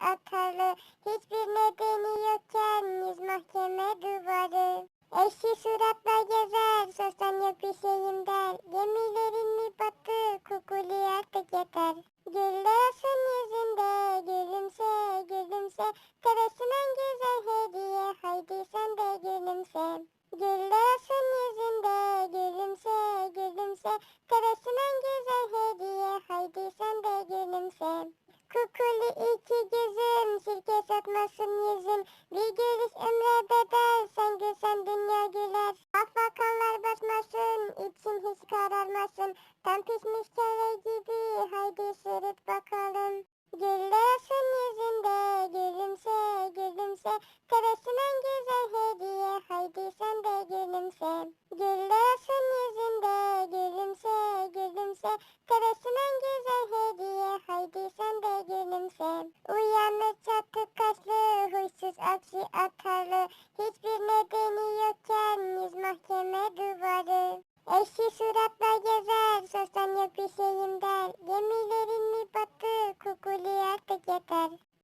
atarlı. Hiçbir nedeni yokken yüz mahkeme duvarı. Eşi suratla gezer, sorsam yok bir şeyim der. Gemilerin mi battı, kukuli artık yeter. Güllüyorsun yüzünde, gülümse, gülümse. Tebessüm en güzel hediye, haydi sen de gülümse. Güllüyorsun yüzünde, gülümse, gülümse. Tebessüm en güzel Kukuli iki gözüm, sirke satmasın yüzüm. Bir gülüş ömre bedel, sen gülsen dünya güler. Afakanlar basmasın, için hiç kararmasın. Tam pişmiş kere gibi, haydi sırıt bakalım. Güllüyorsun yüzünde, gülümse, gülümse. Tebessüm en güzel hediye, haydi sen de gülümse. Güllüyorsun yüzünde, gülümse, gülümse. Tebessüm en güzel hediye, haydi sen de gülümse. Uyanır çatık kaşlı, huysuz aksi atarlı. Hiçbir nedeni yokken yüz mahkeme duvarı. Eşi suratla gezer, sorsan yok bir şey